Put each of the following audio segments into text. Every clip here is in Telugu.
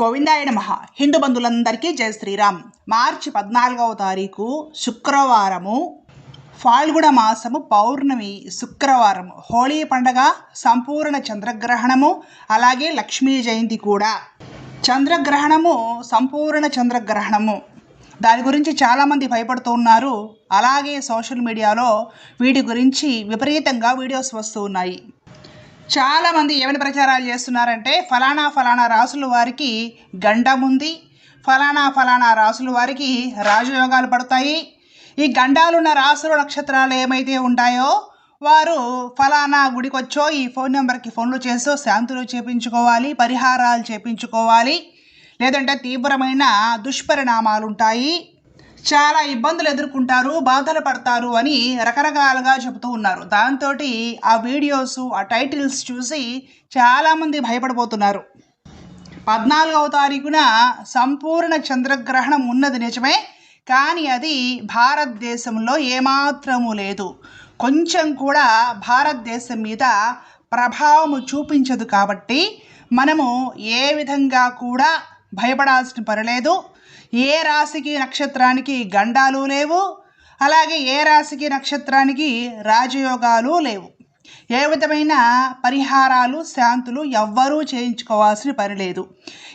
గోవిందాయ నమ. హిందూ బంధువులందరికీ జై శ్రీరామ్. మార్చి పద్నాలుగవ తారీఖు శుక్రవారము ఫాల్గుణ మాసము పౌర్ణమి శుక్రవారం హోళీ పండగ సంపూర్ణ చంద్రగ్రహణము అలాగే లక్ష్మీ జయంతి కూడా. చంద్రగ్రహణము సంపూర్ణ చంద్రగ్రహణము. దాని గురించి చాలామంది భయపడుతూ ఉన్నారు. అలాగే సోషల్ మీడియాలో వీటి గురించి విపరీతంగా వీడియోస్ వస్తూ ఉన్నాయి. చాలామంది ఏమైనా ప్రచారాలు చేస్తున్నారంటే ఫలానా ఫలానా రాసుల వారికి గండం ఉంది ఫలానా ఫలానా రాసుల వారికి రాజయోగాలు పడతాయి. ఈ గండాలున్న రాసుల నక్షత్రాలు ఏమైతే ఉంటాయో వారు ఫలానా గుడికొచ్చో ఈ ఫోన్ నెంబర్కి ఫోన్లు చేసో శాంతులు చేపించుకోవాలి పరిహారాలు చేపించుకోవాలి. లేదంటే తీవ్రమైన దుష్పరిణామాలు ఉంటాయి. చాలా ఇబ్బందులు ఎదుర్కొంటారు బాధలు పడతారు అని రకరకాలుగా చెబుతూ ఉన్నారు. దాంతో ఆ వీడియోస్ ఆ టైటిల్స్ చూసి చాలామంది భయపడిపోతున్నారు. పద్నాలుగవ తారీఖున సంపూర్ణ చంద్రగ్రహణం ఉన్నది నిజమే కానీ అది భారతదేశంలో ఏమాత్రము లేదు. కొంచెం కూడా భారతదేశం మీద ప్రభావము చూపించదు కాబట్టి మనము ఏ విధంగా కూడా భయపడాల్సిన పని లేదు. ఏ రాశికి నక్షత్రానికి గండాలు లేవు? అలాగే ఏ రాశికి నక్షత్రానికి రాజయోగాలు లేవు. ఏ విధమైన పరిహారాలు శాంతులు ఎవ్వరూ చేయించుకోవాల్సిన పని లేదు.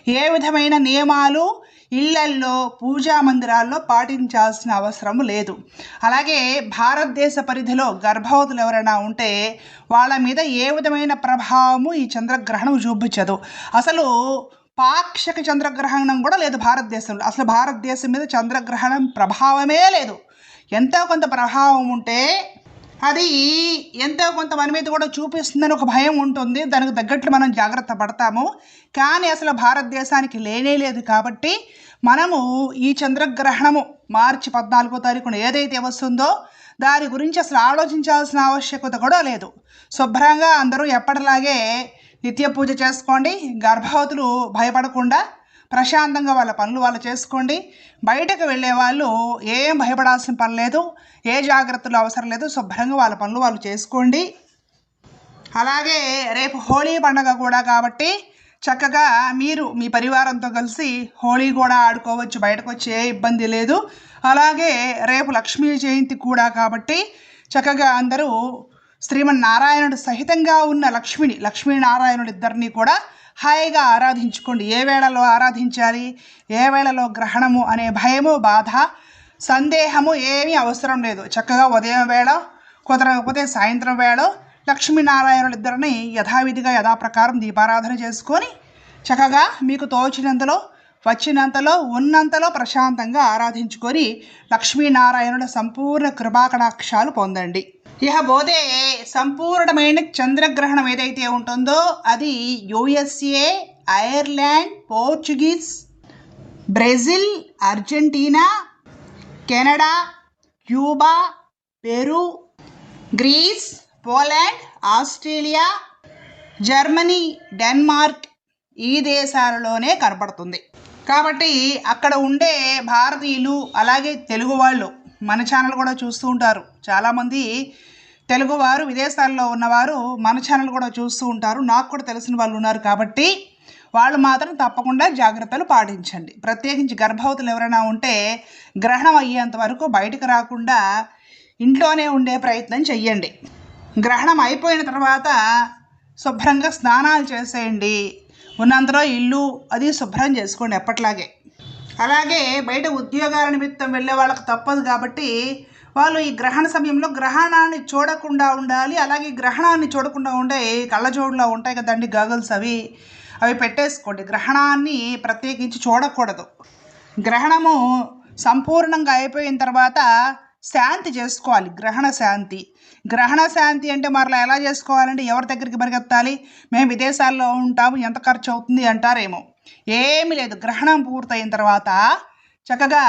ఏ విధమైన నియమాలు ఇళ్ళల్లో పూజా మందిరాల్లో పాటించాల్సిన అవసరం లేదు. అలాగే భారతదేశ పరిధిలో గర్భవతులు ఎవరైనా ఉంటే వాళ్ళ మీద ఏ విధమైన ప్రభావము ఈ చంద్రగ్రహణం చూపించదు. అసలు పాక్షిక చంద్రగ్రహణం కూడా లేదు భారతదేశంలో. అసలు భారతదేశం మీద చంద్రగ్రహణం ప్రభావమే లేదు. ఎంతో కొంత ప్రభావం ఉంటే అది ఎంతో కొంత మన మీద కూడా చూపిస్తుందని ఒక భయం ఉంటుంది. దానికి తగ్గట్లు మనం జాగ్రత్త పడతాము. కానీ అసలు భారతదేశానికి లేనే లేదు కాబట్టి మనము ఈ చంద్రగ్రహణము మార్చి పద్నాలుగో తారీఖున ఏదైతే వస్తుందో దాని గురించి అసలు ఆలోచించాల్సిన ఆవశ్యకత కూడా లేదు. శుభ్రంగా అందరూ ఎప్పటిలాగే నిత్య పూజ చేసుకోండి గర్భవతులు భయపడకుండా ప్రశాంతంగా వాళ్ళ పనులు వాళ్ళు చేసుకోండి. బయటకు వెళ్ళే వాళ్ళు ఏం భయపడాల్సిన పని లేదు ఏ జాగ్రత్తలు అవసరం లేదు శుభ్రంగా వాళ్ళ పనులు వాళ్ళు చేసుకోండి. అలాగే రేపు హోళీ పండగ కూడా కాబట్టి చక్కగా మీరు మీ పరివారంతో కలిసి హోళీ కూడా ఆడుకోవచ్చు బయటకు వచ్చి ఏ ఇబ్బంది లేదు. అలాగే రేపు లక్ష్మీ జయంతి కూడా కాబట్టి చక్కగా అందరూ శ్రీమన్నారాయణుడు సహితంగా ఉన్న లక్ష్మిని లక్ష్మీనారాయణుడు ఇద్దరిని కూడా హాయిగా ఆరాధించుకోండి. ఏ వేళలో ఆరాధించాలి ఏ వేళలో గ్రహణము అనే భయము బాధ సందేహము ఏమీ అవసరం లేదు. చక్కగా ఉదయం వేళ కుదరకపోతే సాయంత్రం వేళ లక్ష్మీనారాయణులు ఇద్దరిని యథావిధిగా యథాప్రకారం దీపారాధన చేసుకొని చక్కగా మీకు తోచినంతలో వచ్చినంతలో ఉన్నంతలో ప్రశాంతంగా ఆరాధించుకొని లక్ష్మీనారాయణుల సంపూర్ణ కృపాకటాక్షాలు పొందండి. ఇకపోతే సంపూర్ణమైన చంద్రగ్రహణం ఏదైతే ఉంటుందో అది USA Ireland Portuguese Brazil Argentina Canada Cuba Peru Greece Poland Australia Germany Denmark ఈ దేశాలలోనే కనపడుతుంది కాబట్టి అక్కడ ఉండే భారతీయులు అలాగే తెలుగు వాళ్ళు మన ఛానల్ కూడా చూస్తూ ఉంటారు. చాలామంది తెలుగువారు విదేశాల్లో ఉన్నవారు మన ఛానల్ కూడా చూస్తూ ఉంటారు. నాకు కూడా తెలిసిన వాళ్ళు ఉన్నారు కాబట్టి వాళ్ళు మాత్రం తప్పకుండా జాగ్రత్తలు పాటించండి. ప్రత్యేకించి గర్భవతులు ఎవరైనా ఉంటే గ్రహణం అయ్యేంత వరకు బయటకు రాకుండా ఇంట్లోనే ఉండే ప్రయత్నం చెయ్యండి. గ్రహణం అయిపోయిన తర్వాత శుభ్రంగా స్నానాలు చేసేయండి. ఉన్నంతలో ఇల్లు అది శుభ్రం చేసుకోండి ఎప్పట్లాగే. అలాగే బయట ఉద్యోగాల నిమిత్తం వెళ్ళే వాళ్ళకు తప్పదు కాబట్టి వాళ్ళు ఈ గ్రహణ సమయంలో గ్రహణాన్ని చూడకుండా ఉండాలి. అలాగే గ్రహణాన్ని చూడకుండా ఉండే కళ్ళజోడులో ఉంటాయి కదండి గాగుల్స్ అవి. అవి పెట్టేసుకోండి. గ్రహణాన్ని ప్రత్యేకించి చూడకూడదు. గ్రహణము సంపూర్ణంగా అయిపోయిన తర్వాత శాంతి చేసుకోవాలి గ్రహణ శాంతి. గ్రహణ శాంతి అంటే మరలా ఎలా చేసుకోవాలంటే ఎవరి దగ్గరికి పరిగెత్తాలి? మేము విదేశాల్లో ఉంటాము ఎంత ఖర్చు అవుతుంది అంటారేమో. ఏమీ లేదు గ్రహణం పూర్తయిన తర్వాత చక్కగా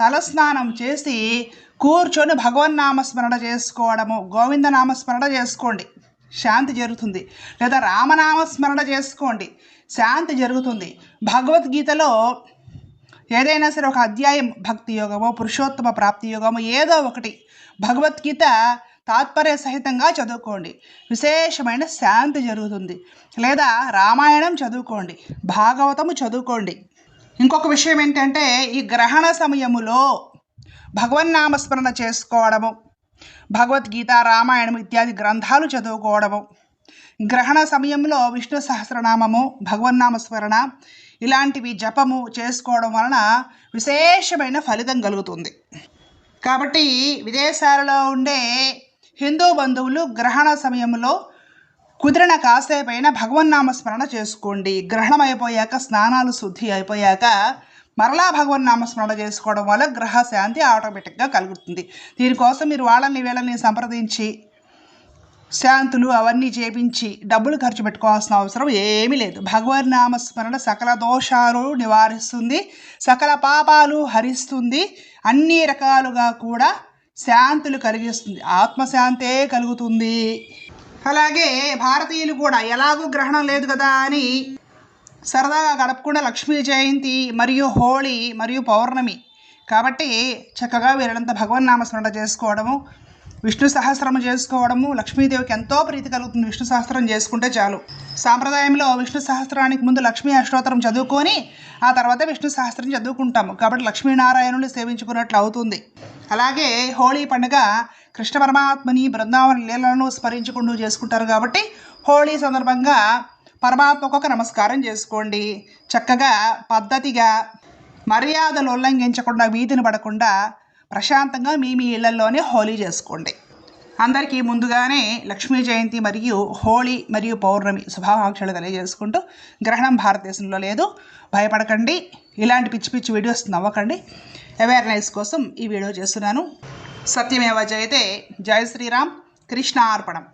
తలస్నానం చేసి కూర్చొని భగవన్నామస్మరణ చేసుకోవడము గోవింద నామస్మరణ చేసుకోండి. శాంతి జరుగుతుంది. లేదా రామనామస్మరణ చేసుకోండి. శాంతి జరుగుతుంది. భగవద్గీతలో ఏదైనా సరే ఒక అధ్యాయం భక్తి యోగమో పురుషోత్తమ ప్రాప్తి యోగమో ఏదో ఒకటి భగవద్గీత తాత్పర్య సహితంగా చదువుకోండి. విశేషమైన శాంతి జరుగుతుంది. లేదా రామాయణం చదువుకోండి. భాగవతము చదువుకోండి. ఇంకొక విషయం ఏంటంటే ఈ గ్రహణ సమయములో భగవన్నామస్మరణ చేసుకోవడము భగవద్గీత రామాయణం ఇత్యాది గ్రంథాలు చదువుకోవడము గ్రహణ సమయంలో విష్ణు సహస్రనామము భగవన్నామస్మరణ ఇలాంటివి జపము చేసుకోవడం వలన విశేషమైన ఫలితం కలుగుతుంది. కాబట్టి విదేశాలలో ఉండే హిందూ బంధువులు గ్రహణ సమయంలో కుదిరిన కాసేపైన భగవన్నామస్మరణ చేసుకోండి. గ్రహణం అయిపోయాక స్నానాలు శుద్ధి అయిపోయాక మరలా భగవన్నామస్మరణ చేసుకోవడం వల్ల గ్రహ శాంతి ఆటోమేటిక్గా కలుగుతుంది. దీనికోసం మీరు వాళ్ళని వీళ్ళని సంప్రదించి శాంతులు అవన్నీ చేపించి డబ్బులు ఖర్చు పెట్టుకోవాల్సిన అవసరం ఏమీ లేదు. భగవన్ నామస్మరణ సకల దోషాలు నివారిస్తుంది సకల పాపాలు హరిస్తుంది అన్ని రకాలుగా కూడా శాంతులు కలిగిస్తుంది. ఆత్మశాంతే కలుగుతుంది. అలాగే భారతీయులు కూడా ఎలాగూ గ్రహణం లేదు కదా అని సరదాగా గడపకుండా లక్ష్మీ జయంతి మరియు హోళీ మరియు పౌర్ణమి. కాబట్టి చక్కగా వీరంతా భగవన్నామస్మరణ చేసుకోవడము విష్ణు సహస్రం చేసుకోవడము లక్ష్మీదేవికి ఎంతో ప్రీతి కలుగుతుంది. విష్ణు సహస్రం చేసుకుంటే చాలు. సాంప్రదాయంలో విష్ణు సహస్రానికి ముందు లక్ష్మీ అష్టోత్తరం చదువుకొని ఆ తర్వాత విష్ణు సహస్రం చదువుకుంటాము. కాబట్టి లక్ష్మీనారాయణుని సేవించుకున్నట్లు అవుతుంది. అలాగే హోళీ పండుగ కృష్ణ పరమాత్మని బృందావన లీలలను స్మరించుకుంటూ చేసుకుంటారు కాబట్టి హోళీ సందర్భంగా పరమాత్మకు ఒక నమస్కారం చేసుకోండి. చక్కగా పద్ధతిగా మర్యాదలు ఉల్లంఘించకుండా వీధిని పడకుండా ప్రశాంతంగా మీ మీ ఇళ్ళలోనే హోలీ చేసుకోండి. అందరికీ ముందుగానే లక్ష్మీ జయంతి మరియు హోళీ మరియు పౌర్ణమి శుభాకాంక్షలు తెలియజేసుకుంటూ గ్రహణం భారతదేశంలో లేదు. భయపడకండి. ఇలాంటి పిచ్చి పిచ్చి వీడియోస్ నవ్వకండి. అవేర్నెస్ కోసం ఈ వీడియో చేస్తున్నాను. సత్యమేవ జయతే. జయ శ్రీరామ్. కృష్ణ అర్పణం